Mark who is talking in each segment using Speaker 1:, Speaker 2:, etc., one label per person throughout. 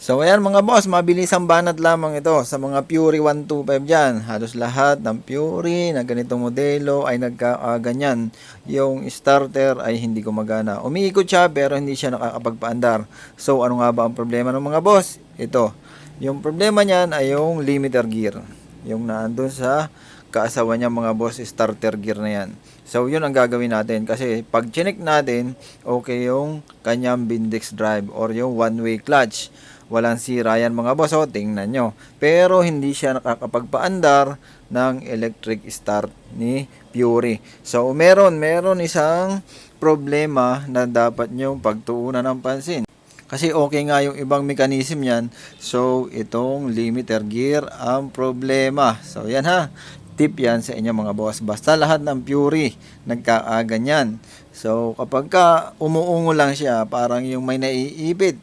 Speaker 1: So ayan mga boss, mabilis ang banat lamang ito sa mga Fury 125 dyan. Halos lahat ng Fury na ganitong modelo ay nagkaganyan. Yung starter ay hindi gumagana. Umiikot siya pero hindi siya nakakapagpaandar. So ano nga ba ang problema ng mga boss? Ito. Yung problema niyan ay yung limiter gear. Yung naandun sa kaasawa niya mga boss starter gear na yan. So yun ang gagawin natin kasi pag chinek natin okay yung kanyang Bindex drive or yung one way clutch. Walang sira yan mga boss o tingnan nyo. Pero hindi siya nakakapagpaandar ng electric start ni Fury. So meron, meron isang problema na dapat nyo pagtuunan ng pansin. Kasi okay nga yung ibang mechanism yan. So, itong limiter gear ang problema. So, yan ha. Tip yan sa inyo mga boss. Basta lahat ng Fury nagkaaganyan. So, kapag ka umuungo lang siya, parang yung may naiipit,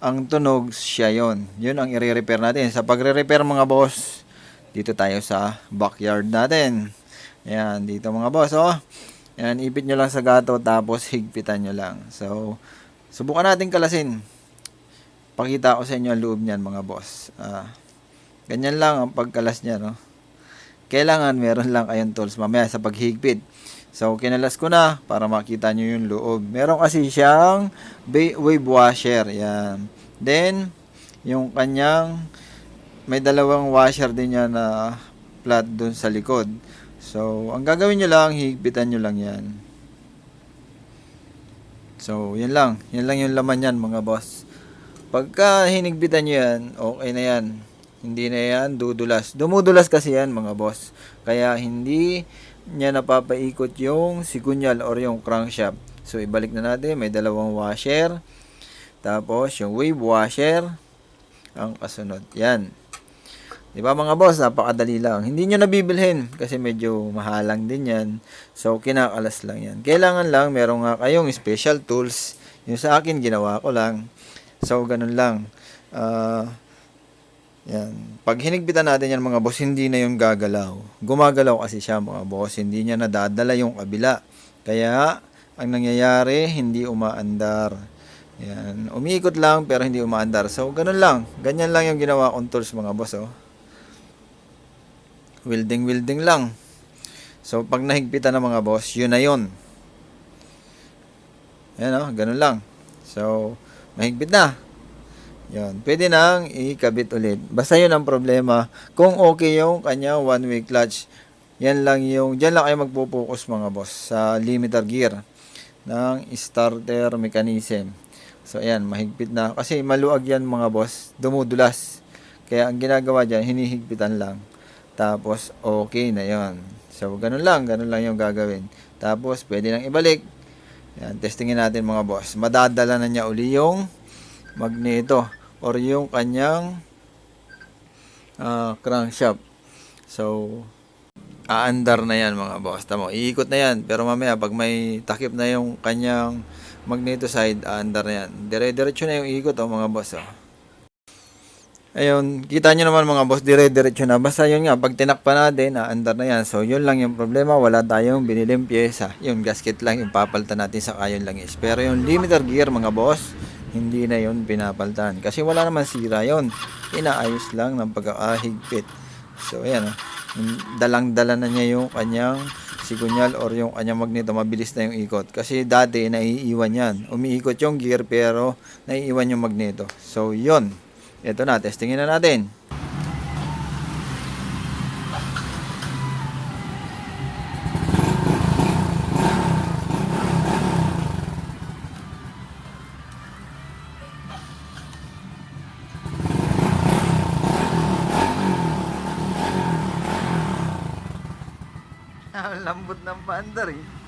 Speaker 1: ang tunog siya yon. Yun ang i-repair natin. Sa pagre-repair mga boss, dito tayo sa backyard natin. Ayan, dito mga boss, oh. Ayan, ipit nyo lang sa gato tapos higpitan nyo lang. So, subukan natin kalasin. Pakita ko sa inyo ang loob niyan mga boss. Ah, ganyan lang ang pagkalas niya, no? Kailangan meron lang kayong tools mamaya sa paghigpit. So, kinalas ko na para makita nyo yung loob. Meron kasi siyang wave washer. Yan. Then, yung kanyang may dalawang washer din yan na flat dun sa likod. So, ang gagawin nyo lang, higpitan nyo lang yan. So, yan lang. Yan lang yung laman yan, mga boss. Pagka hinigpitan nyo yan, okay na yan. Hindi na yan dudulas. Dumudulas kasi yan, mga boss. Kaya hindi niya napapaikot yung sigunyal or yung crankshaft. So, ibalik na natin. May dalawang washer. Tapos, yung wave washer. Ang kasunod. Yan. Di ba mga boss, napakadali lang. Hindi nyo nabibilhin kasi medyo mahalang din yan. So, kinakalas lang yan. Kailangan lang, meron nga kayong special tools. Yung sa akin, ginawa ko lang. So, ganun lang. Ah... yan. Pag hinigpitan natin yan mga boss, hindi na yung gagalaw. Gumagalaw kasi siya mga boss. Hindi niya nadadala yung kabila. Kaya, ang nangyayari, hindi umaandar. Yan. Umiikot lang pero hindi umaandar. So, ganun lang. Ganyan lang yung ginawa kong tools mga boss. Oh. Welding, welding lang. So, pag nahigpitan ng mga boss, yun na yun. Ayan oh, ganun lang. So, mahigpit na. Yan. Pwede nang ikabit ulit. Basta yun ang problema. Kung okay yung kanya one-way clutch, yan lang yung, dyan lang kayo magpo-focus mga boss sa limiter gear ng starter mechanism. So, ayan, mahigpit na. Kasi maluag yan mga boss, dumudulas. Kaya ang ginagawa dyan, hinihigpitan lang. Tapos, okay na yon So, ganun lang, ganun lang yung gagawin. Tapos, pwede nang ibalik. Yan, testingin natin mga boss. Madadala na niya uli yung magneto or yung kanyang ah, crankshaft. So, aandar na yan mga boss. Tamo, iikot na yan. Pero mamaya, pag may takip na yung kanyang magneto side, aandar na yan. Dire-diretso na yung ikot oh, mga boss. Oh. Ayun, kita nyo naman mga boss, dire-diretso na. Basta yun nga, pag tinakpa natin, aandar na yan. So, yun lang yung problema. Wala tayong biniling pyesa. Yung gasket lang yung papalitan natin sa kayon lang is. Pero yung limiter gear mga boss, hindi na yun pinapalitan. Kasi wala naman sira yun. Inaayos lang ng pagkakahigpit. So, ayan. Oh. Dalang-dala na niya yung kanyang sigunyal or yung kanyang magneto. Mabilis na yung ikot. Kasi dati, naiiwan yan. Umiikot yung gear pero naiiwan yung magneto. So, yun. Ito na, testingin na natin. Ang lambot ng paandar eh.